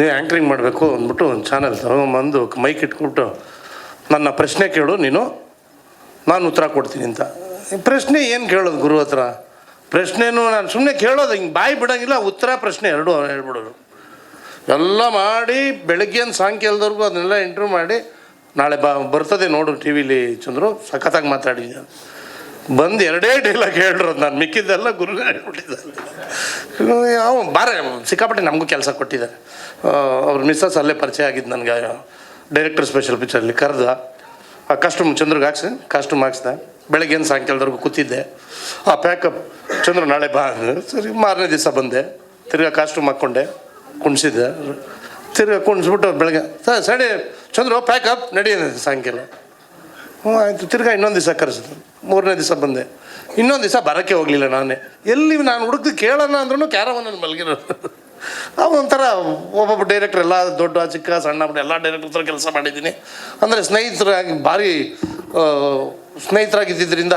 ನೀವು ಆ್ಯಂಕ್ರಿಂಗ್ ಮಾಡಬೇಕು ಅಂದ್ಬಿಟ್ಟು ಒಂದು ಚಾನಲ್ ತಗೊಂಬಂದು ಮೈಕ್ ಇಟ್ಬಿಟ್ಟು ನನ್ನ ಪ್ರಶ್ನೆ ಕೇಳು ನೀನು, ನಾನು ಉತ್ತರ ಕೊಡ್ತೀನಿ ಅಂತ. ಪ್ರಶ್ನೆ ಏನು ಕೇಳೋದು ಗುರು ಹತ್ರ? ಪ್ರಶ್ನೆನೂ ನಾನು ಸುಮ್ಮನೆ ಕೇಳೋದು, ಹಿಂಗೆ ಬಾಯಿ ಬಿಡೋಂಗಿಲ್ಲ, ಉತ್ತರ ಪ್ರಶ್ನೆ ಎರಡೂ ಹೇಳ್ಬಿಡೋರು ಎಲ್ಲ ಮಾಡಿ ಬೆಳಗ್ಗೆಯಿಂದ ಸಾಯಂಕಾಲದವರೆಗೂ ಅದನ್ನೆಲ್ಲ ಇಂಟ್ರ್ಯೂ ಮಾಡಿ, ನಾಳೆ ಬರ್ತದೆ ನೋಡು ಟಿ ವಿಲಿ ಚಂದ್ರು, ಸಖತ್ತಾಗಿ ಮಾತಾಡಿದ್ದೆ ಬಂದು ಎರಡೇ ಡೈಲಾಗ್ ಹೇಳಿರೋದು ನಾನು ಮಿಕ್ಕಿದ್ದೆಲ್ಲ ಗುರುನೇ ಹೇಳ್ಬಿಟ್ಟಿದ್ದಾರೆ ಯಾವ, ಬಾರ, ಸಿಕ್ಕಾಪಟ್ಟೆ ನಮಗೂ ಕೆಲಸ ಕೊಟ್ಟಿದ್ದಾರೆ. ಅವ್ರ ಮಿಸ್ಸಸ್ ಅಲ್ಲೇ ಪರಿಚಯ ಆಗಿದ್ದು ನನಗೆ ಡೈರೆಕ್ಟರ್ ಸ್ಪೆಷಲ್ ಪಿಕ್ಚರಲ್ಲಿ ಕರೆದ. ಆ ಕಾಸ್ಟ್ಯೂಮ್ ಚಂದ್ರಗೆ ಹಾಕ್ಸಿ ಕಾಸ್ಟ್ಯೂಮ್ ಹಾಕ್ಸ್ದೆ. ಬೆಳಗ್ಗೆಯಿಂದ ಸಾಯಂಕಾಲದವರೆಗೂ ಕೂತಿದ್ದೆ. ಆ ಪ್ಯಾಕಪ್ ಚಂದ್ರ ನಾಳೆ ಬಾ. ಸರಿ, ಮಾರನೇ ದಿವಸ ಬಂದೆ. ತಿರ್ಗಾ ಕಾಸ್ಟ್ಯೂಮ್ ಹಾಕ್ಕೊಂಡೆ, ಕುಣಿಸಿದ್ದೆ. ತಿರ್ಗಾ ಕುಣಿಸ್ಬಿಟ್ಟು ಬೆಳಗ್ಗೆ ಸರ್, ಚಂದ್ರು ಪ್ಯಾಕಪ್ ನಡಿ, ಸಾಯಂಕಾಲ. ಹ್ಞೂ, ಆಯಿತು. ತಿರ್ಗಾ ಇನ್ನೊಂದು ದಿವಸ ಕರೆಸಿದ್ರು ಮೂರನೇ ದಿವಸ ಬಂದೆ. ಇನ್ನೊಂದು ದಿವಸ ಬರೋಕ್ಕೆ ಹೋಗಲಿಲ್ಲ ನಾನೇ. ಎಲ್ಲಿ ನಾನು ಹುಡುಕ್ದು ಕೇಳೋಣ ಅಂದ್ರೂ ಕ್ಯಾರವನ್ನ ಮಲಗಿರೋದು. ಅವು ಒಂಥರ ಒಬ್ಬೊಬ್ಬ ಡೈರೆಕ್ಟರ್ ಎಲ್ಲ ದೊಡ್ಡ, ಚಿಕ್ಕ, ಸಣ್ಣ, ಪುಟ್ಟ ಎಲ್ಲ ಡೈರೆಕ್ಟರ್ ಹತ್ರ ಕೆಲಸ ಮಾಡಿದ್ದೀನಿ. ಅಂದರೆ ಸ್ನೇಹಿತರಾಗಿ ಭಾರಿ ಸ್ನೇಹಿತರಾಗಿ ಸ್ನೇಹಿತರಾಗಿದ್ದರಿಂದ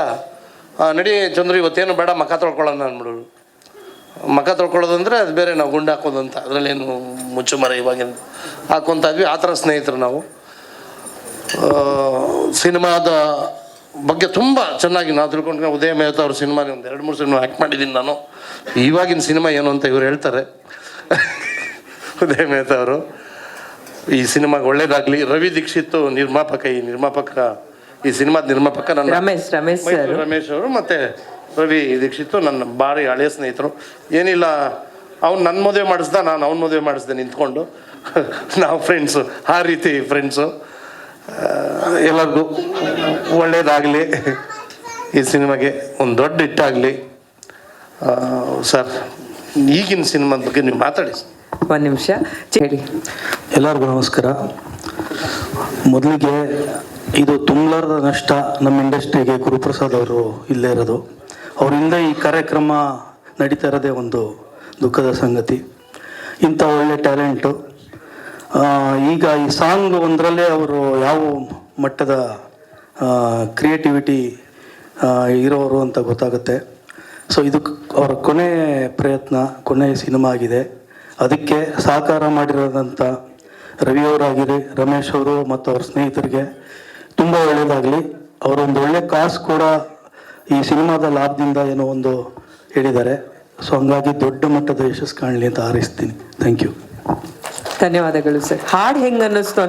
ನಡಿ ಚಂದ್ರು, ಇವತ್ತೇನು ಬೇಡ, ಮಖ ತೊಳ್ಕೊಳ್ಳೋಣ ಅಂದ್ಬಿಡೋರು. ಮಖ ತೊಳ್ಕೊಳ್ಳೋದಂದ್ರೆ ಅದು ಬೇರೆ ನಾವು ಗುಂಡು ಹಾಕೋದು ಅಂತ ಅದರಲ್ಲೇನು ಮುಚ್ಚು ಮರ ಇವಾಗಿನ ಹಾಕೊಂತ ಇದ್ವಿ. ಆ ಥರ ಸ್ನೇಹಿತರು ನಾವು. ಸಿನಿಮಾದ ಬಗ್ಗೆ ತುಂಬ ಚೆನ್ನಾಗಿ ನಾವು ತಿಳ್ಕೊಂಡ್ರೆ ಉದಯ ಮೆಹ್ತಾ ಅವ್ರ ಸಿನಿಮಾ ಒಂದು ಎರಡು ಮೂರು ಸಿನಿಮಾ ಆ್ಯಕ್ಟ್ ಮಾಡಿದ್ದೀನಿ ನಾನು. ಇವಾಗಿನ ಸಿನಿಮಾ ಏನು ಅಂತ ಇವ್ರು ಹೇಳ್ತಾರೆ. ಉದಯ ಮೆಹ್ತಾ ಅವರು ಈ ಸಿನಿಮಾಗೆ ಒಳ್ಳೇದಾಗಲಿ. ರವಿ ದೀಕ್ಷಿತ್ ನಿರ್ಮಾಪಕ ಈ ನಿರ್ಮಾಪಕ ಈ ಸಿನಿಮಾದ ನಿರ್ಮಾಪಕ ನನ್ನ ರಮೇಶ್ ರಮೇಶ್ ರಮೇಶ್ ಅವರು ಮತ್ತು ರವಿ ದೀಕ್ಷಿತ್ ನನ್ನ ಭಾರಿ ಹಳೆಯ ಸ್ನೇಹಿತರು. ಏನಿಲ್ಲ ಅವ್ನು ನನ್ನ ಮದುವೆ ಮಾಡಿಸ್ದ ನಾನು ಅವ್ನ ಮದುವೆ ಮಾಡಿಸ್ದೆ ನಿಂತ್ಕೊಂಡು. ನಾವು ಫ್ರೆಂಡ್ಸು ಆ ರೀತಿ ಫ್ರೆಂಡ್ಸು ಎಲ್ಲರಿಗೂ ಒಳ್ಳೆಯದಾಗಲಿ ಈ ಸಿನಿಮಾಗೆ ಒಂದು ದೊಡ್ಡ ಹಿಟ್ಟಾಗಲಿ. ಸರ್ ಈಗಿನ ಸಿನಿಮಾದ ಬಗ್ಗೆ ನೀವು ಮಾತಾಡಿ. ಒಂದು ನಿಮಿಷ. ಹೇಳಿ. ಎಲ್ಲರಿಗೂ ನಮಸ್ಕಾರ. ಮೊದಲಿಗೆ ಇದು ತುಂಬಲಾರದ ನಷ್ಟ ನಮ್ಮ ಇಂಡಸ್ಟ್ರಿಗೆ ಗುರುಪ್ರಸಾದ್ ಅವರು ಇಲ್ಲೇ ಇರೋದು. ಅವರಿಂದ ಈ ಕಾರ್ಯಕ್ರಮ ನಡೀತಾ ಇರೋದೇ ಒಂದು ದುಃಖದ ಸಂಗತಿ. ಇಂಥ ಒಳ್ಳೆ ಟ್ಯಾಲೆಂಟು ಈಗ ಈ ಸಾಂಗ್ ಒಂದರಲ್ಲೇ ಅವರು ಯಾವ ಮಟ್ಟದ ಕ್ರಿಯೇಟಿವಿಟಿ ಇರೋರು ಅಂತ ಗೊತ್ತಾಗುತ್ತೆ. ಸೊ ಇದು ಅವರ ಕೊನೆ ಪ್ರಯತ್ನ, ಕೊನೆ ಸಿನಿಮಾ ಆಗಿದೆ. ಅದಕ್ಕೆ ಸಹಕಾರ ಮಾಡಿರೋದಂಥ ರವಿಯವರಾಗಿರಿ ರಮೇಶ್ ಅವರು ಮತ್ತು ಅವ್ರ ಸ್ನೇಹಿತರಿಗೆ ತುಂಬ ಒಳ್ಳೆಯದಾಗಲಿ ಅವರೊಂದು ಒಳ್ಳೆ ಕಾಸು ಕೂಡ ಈ ಸಿನಿಮಾದ ಲಾಭದಿಂದ ಏನೋ ಒಂದು ಹೇಳಿದ್ದಾರೆ. ಸೊ ಹಂಗಾಗಿ ದೊಡ್ಡ ಮಟ್ಟದ ಯಶಸ್ಸು ಕಾಣಲಿ ಅಂತ ಹಾರೈಸ್ತೀನಿ. ಥ್ಯಾಂಕ್ ಯು ಧನ್ಯವಾದಗಳು ಸರ್. ಹಾಡ್ ಹೆಂಗೆ ಅನ್ನಿಸ್ತು